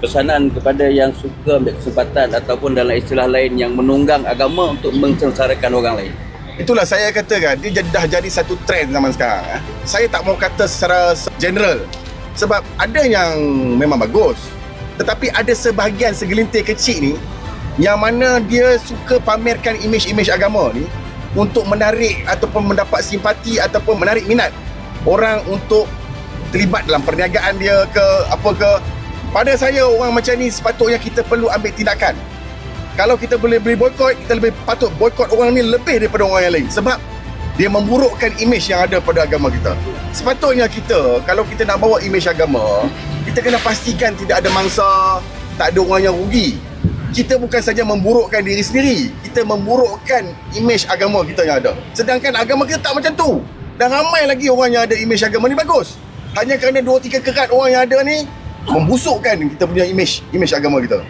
pesanan kepada yang suka ambil kesempatan ataupun dalam istilah lain yang menunggang agama untuk mensengsarakan orang lain. Itulah saya katakan dia dah jadi satu trend zaman sekarang. eh. Saya tak mau kata secara se- general sebab ada yang memang bagus. Tetapi ada sebahagian segelintir kecil ni yang mana dia suka pamerkan imej-imej agama ni untuk menarik ataupun mendapat simpati ataupun menarik minat orang untuk terlibat dalam perniagaan dia ke apa ke pada saya orang macam ni sepatutnya kita perlu ambil tindakan. Kalau kita boleh beli boykot kita lebih patut boykot orang ni lebih daripada orang yang lain. Sebab dia memburukkan imej yang ada pada agama kita. Sepatutnya kita kalau kita nak bawa imej agama kita kena pastikan tidak ada mangsa tak ada orang yang rugi. Kita bukan saja memburukkan diri sendiri kita memburukkan imej agama kita yang ada. Sedangkan agama kita tak macam tu. Dan ramai lagi orang yang ada imej agama ni bagus. Hanya kerana dua tiga kerat orang yang ada ni membusukkan kita punya imej imej agama kita